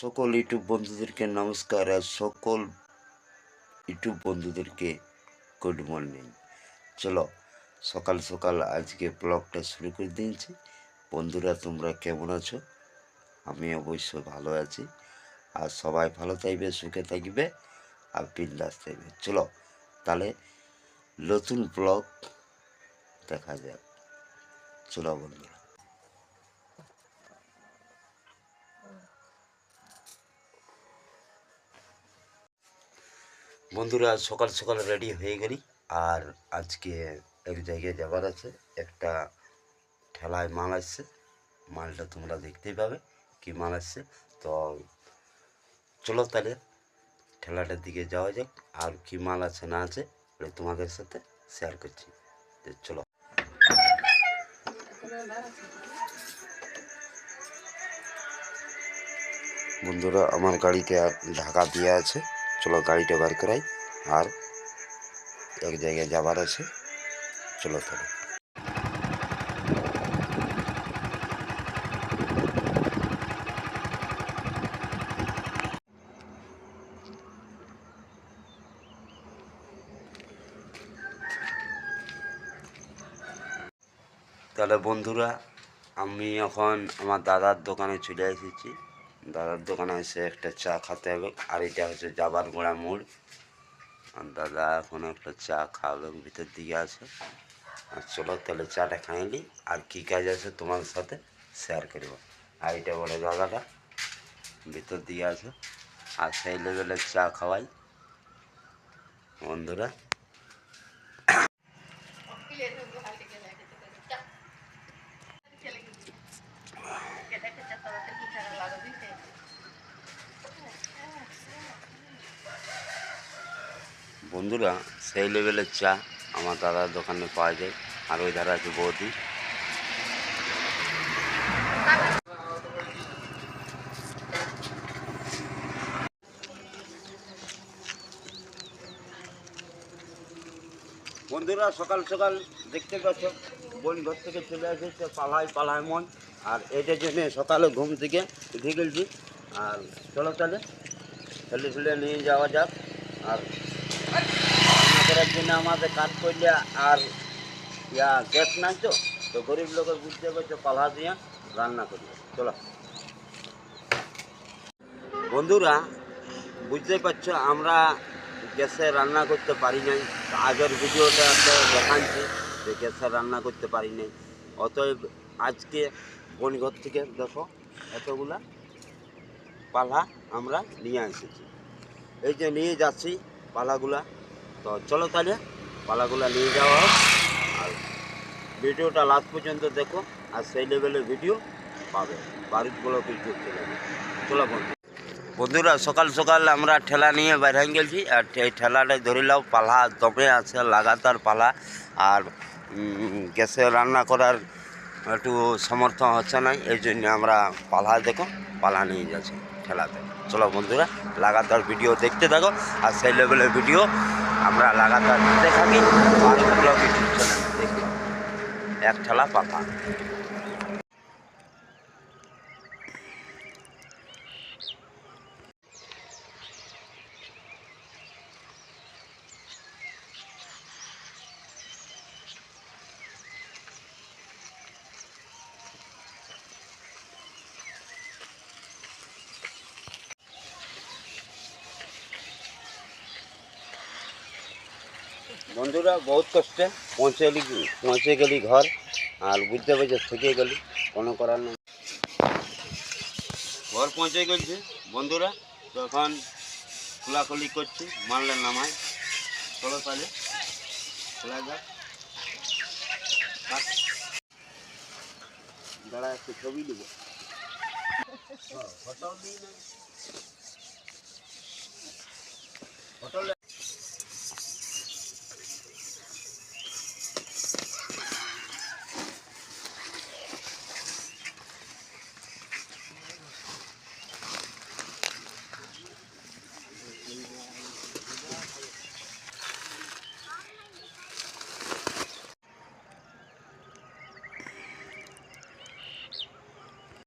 সকল ইউটিউব বন্ধুদেরকে নমস্কার আর সকল ইউটিউব বন্ধুদেরকে গুড মর্নিং চলো, সকাল সকাল আজকে ব্লগটা শুরু করে দিয়েছি। বন্ধুরা, তোমরা কেমন আছো? আমি অবশ্য ভালো আছি। আর সবাই ভালো থাকবে, সুখে থাকবে আর বিন্দাস থাকবে। চলো, তাহলে নতুন ব্লগ দেখা যাক। চলো বন্ধুরা। বন্ধুরা, সকাল সকাল রেডি হয়ে গেলি। আর আজকে এক জায়গায় যাবার আছে, একটা ঠেলায় মাল আসছে। মালটা তোমরা দেখতেই পাবে কি মাল আসছে। তো চলো তাহলে ঠেলাটার দিকে যাওয়া যাক, আর কি মাল আছে না আছে ওটা তোমাদের সাথে শেয়ার করছি। চলো। বন্ধুরা, আমার গাড়িতে ঢাকা দিয়ে আছে। চলো গাড়িটা বার করাই, আর এক জায়গায় যাবার আছে, চলো তাহলে। তাহলে বন্ধুরা, আমি এখন আমার দাদার দোকানে চলে এসেছি। দাদার দোকানে এসে একটা চা খাতে হবে। আর এটা হচ্ছে যাবার গোড়া মোড়। আর দাদা এখন একটা চা খাওয়াবে ভিতর দিকে আছে। আর চলো তাহলে চাটা খাইলি আর কী কাজ আছে তোমার সাথে শেয়ার করব। আর এটা বলে দাদাটা ভিতর দিকে আছে। আর সেই লেভেলের চা খাওয়াই। বন্ধুরা। বন্ধুরা, সেই লেভেলের চা আমার দাদার দোকানে পাওয়া যায়। আর ওই ধারে আছে বৌদি। বন্ধুরা, সকাল সকাল দেখতে পাচ্ছ, বোন ঘর থেকে চলে এসেছে পালায় পালায় মন। আর এটার জন্য সকালে ঘুম থেকে উঠে গেছি। আর চলো তাহলে ছেলে ছেলে নিয়ে যাওয়া যাক। আর আমাদের কাজ করলে আর ইয়া গ্যাস নাই তো গরিব লোকের বুঝতে পারছ পালা দিয়ে রান্না করবে চলো। বন্ধুরা বুঝতে পারছ, আমরা গ্যাসে রান্না করতে পারি নাই। আগের ভিডিওটা দেখাচ্ছি যে গ্যাসে রান্না করতে পারি নাই। অতএব আজকে বনঘর থেকে দেখো, এতগুলা পালা আমরা নিয়ে এসেছি। এই যে নিয়ে যাচ্ছি পালাগুলা তো চলো তাহলে, পালাগুলা নিয়ে যাওয়া হোক। আর ভিডিওটা লাস্ট পর্যন্ত দেখো, আর সেই লেভেলের ভিডিও পাবে। ব্লকে করতে চলো বন্ধু। বন্ধুরা, সকাল সকাল আমরা ঠেলা নিয়ে বাইরে গেছি। আর এই ঠেলাটা ধরিলাম পালা দমে আছে, লাগাতার পালা। আর গ্যাসে রান্না করার একটু সমর্থ হচ্ছে না, এই জন্য আমরা পালা দেখো, পালা নিয়ে যাচ্ছি ঠেলাতে। চলো বন্ধুরা, লাগাতার ভিডিও দেখতে থাকো, আর সেই লেভেলের ভিডিও আমরা লাগাতার দিতে থাকি দেখি এক ঠেলা পালা বন্ধুরা, বহুত কষ্টে পৌঁছে গেলি পৌঁছে গেলি ঘর, আর বুঝতে পারছি থেকে গেলি, কোনো করার নেই। ঘর পৌঁছে গেছি বন্ধুরা তখন খোলাখুলি করছি মারলে নামাই চলো তাহলে খোলা যাক দাঁড়া, একটু ছবি দেবো ফটো না। হোটেলে